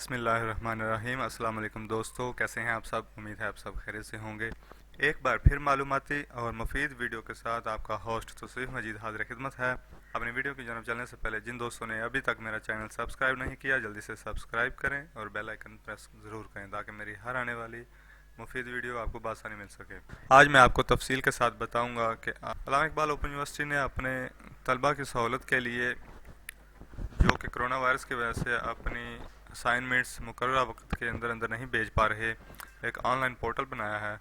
بسم اللہ الرحمن الرحیم۔ السلام علیکم دوستو، کیسے ہیں آپ سب؟ امید ہے آپ سب خیریت سے ہوں گے۔ ایک بار پھر معلوماتی اور مفید ویڈیو کے ساتھ آپ کا ہوسٹ تصویف مجید حاضر خدمت ہے۔ اپنی ویڈیو کی جانب چلنے سے پہلے جن دوستوں نے ابھی تک میرا چینل سبسکرائب نہیں کیا، جلدی سے سبسکرائب کریں اور بیل آئیکن پریس ضرور کریں تاکہ میری ہر آنے والی مفید ویڈیو آپ کو بآسانی مل سکے۔ آج میں آپ کو تفصیل کے ساتھ بتاؤں گا کہ علامہ اقبال اوپن یونیورسٹی نے اپنے طلبہ کی سہولت کے لیے، جو کہ کرونا وائرس کی وجہ سے اپنی اسائنمنٹس مقررہ وقت کے اندر اندر نہیں بھیج پا رہے، ایک آن لائن پورٹل بنایا ہے،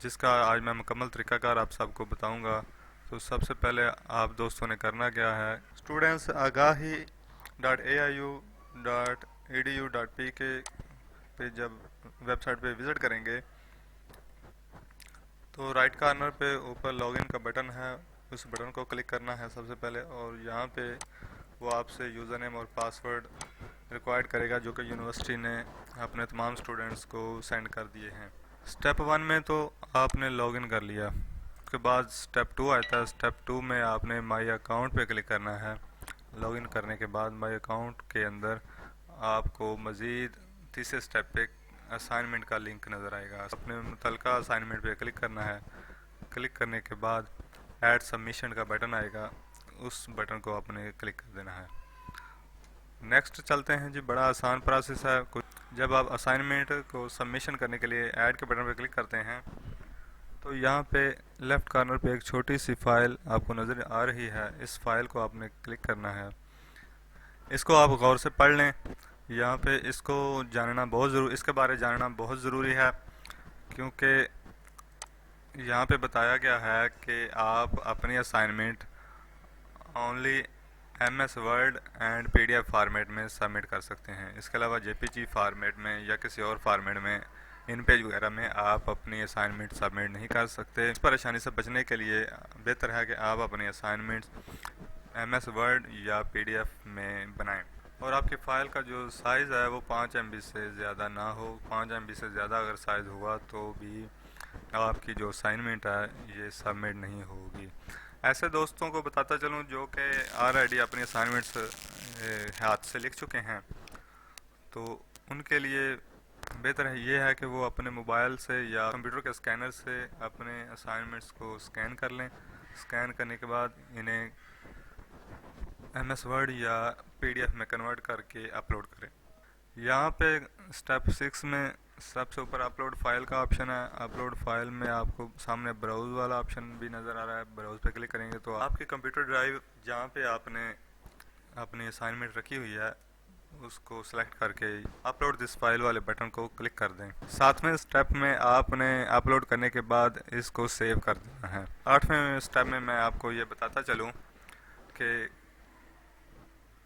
جس کا آج میں مکمل طریقہ کار آپ سب کو بتاؤں گا۔ تو سب سے پہلے آپ دوستوں نے کرنا کیا ہے students Aagahi dot A I U dot E D U dot P K پہ جب ویب سائٹ پہ وزٹ کریں گے، تو رائٹ کارنر پہ اوپر لاگ ان کا بٹن ہے، اس بٹن کو کلک کرنا ہے سب سے پہلے اور یہاں پہ وہ آپ سے یوزر نیم اور پاسورڈ ریکوائرڈ کرے گا جو کہ یونیورسٹی نے اپنے تمام سٹوڈنٹس کو سینڈ کر دیے ہیں۔ سٹیپ ون میں تو آپ نے لاگ ان کر لیا۔ اس کے بعد سٹیپ ٹو آتا ہے سٹیپ ٹو میں آپ نے مائی اکاؤنٹ پہ کلک کرنا ہے۔ لاگ ان کرنے کے بعد مائی اکاؤنٹ کے اندر آپ کو مزید تیسرے سٹیپ پہ اسائنمنٹ کا لنک نظر آئے گا۔ اپنے متعلقہ اسائنمنٹ پہ کلک کرنا ہے۔ کلک کرنے کے بعد ایڈ سبمیشن کا بٹن آئے گا۔ اس بٹن کو آپ نے کلک کر دینا ہے۔ نیکسٹ چلتے ہیں جی بڑا آسان پروسیس ہے۔ جب آپ اسائنمنٹ کو سبمیشن کرنے کے لیے ایڈ کے بٹن پہ کلک کرتے ہیں، تو یہاں پہ لیفٹ کارنر پہ ایک چھوٹی سی فائل آپ کو نظر آ رہی ہے۔ اس فائل کو آپ نے کلک کرنا ہے۔ اس کو آپ غور سے پڑھ لیں۔ یہاں پہ اس کو جاننا بہت ضرور اس کے بارے جاننا بہت ضروری ہے۔ کیونکہ یہاں پہ بتایا گیا ہے کہ آپ اپنی assignment only M S Word and P D F format میں سبمٹ کر سکتے ہیں۔ اس کے علاوہ جے پی جی فارمیٹ میں یا کسی اور فارمیٹ میں ان پیج وغیرہ میں آپ اپنی اسائنمنٹ سبمٹ نہیں کر سکتے۔ اس پریشانی سے بچنے کے لیے بہتر ہے کہ آپ اپنی اسائنمنٹ ایم ایس ورڈ یا پی ڈی ایف میں بنائیں۔ اور آپ کی فائل کا جو سائز ہے وہ پانچ ایم بی سے زیادہ نہ ہو۔ پانچ ایم بی سے زیادہ اگر سائز ہوا تو بھی آپ کی جو اسائنمنٹ ہے یہ سبمٹ نہیں ہوگی۔ ایسے دوستوں کو بتاتا چلوں جو کہ آلریڈی اپنی اسائنمنٹس ہاتھ سے لکھ چکے ہیں، تو ان کے لیے بہتر ہے یہ ہے کہ وہ اپنے موبائل سے یا کمپیوٹر کے اسکینر سے اپنے اسائنمنٹس کو اسکین کر لیں۔ اسکین کرنے کے بعد انہیں ایم ایس ورڈ یا پی ڈی ایف میں کنورٹ کر کے اپلوڈ کریں۔ یہاں پہ اسٹیپ سکس میں سب سے اوپر اپلوڈ فائل کا آپشن ہے۔ اپلوڈ فائل میں آپ کو سامنے براؤز والا آپشن بھی نظر آ رہا ہے۔ براؤز پہ کلک کریں گے تو آپ کی کمپیوٹر ڈرائیو جہاں پہ آپ نے اپنی اسائنمنٹ رکھی ہوئی ہے، اس کو سلیکٹ کر کے اپلوڈ دس فائل والے بٹن کو کلک کر دیں۔ ساتویں اسٹیپ میں آپ نے اپلوڈ کرنے کے بعد اس کو سیو کر دینا ہے۔ آٹھویں اسٹیپ میں میں آپ کو یہ بتاتا چلوں کہ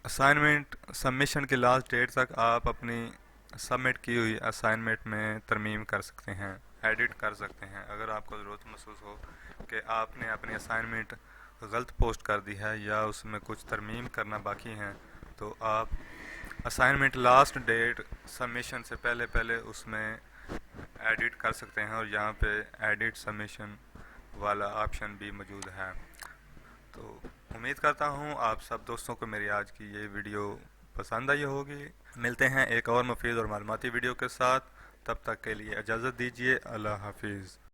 اسائنمنٹ سبمیشن کے لاسٹ ڈیٹ تک آپ اپنی سبمٹ کی ہوئی اسائنمنٹ میں ترمیم کر سکتے ہیں ایڈٹ کر سکتے ہیں۔ اگر آپ کو ضرورت محسوس ہو کہ آپ نے اپنی اسائنمنٹ غلط پوسٹ کر دی ہے یا اس میں کچھ ترمیم کرنا باقی ہیں، تو آپ اسائنمنٹ لاسٹ ڈیٹ سبمیشن سے پہلے پہلے اس میں ایڈٹ کر سکتے ہیں اور یہاں پہ ایڈٹ سبمیشن والا آپشن بھی موجود ہے۔ تو امید کرتا ہوں آپ سب دوستوں کو میری آج کی یہ ویڈیو پسند آئی ہوگی۔ ملتے ہیں ایک اور مفید اور معلوماتی ویڈیو کے ساتھ۔ تب تک کے لیے اجازت دیجیے اللہ حافظ۔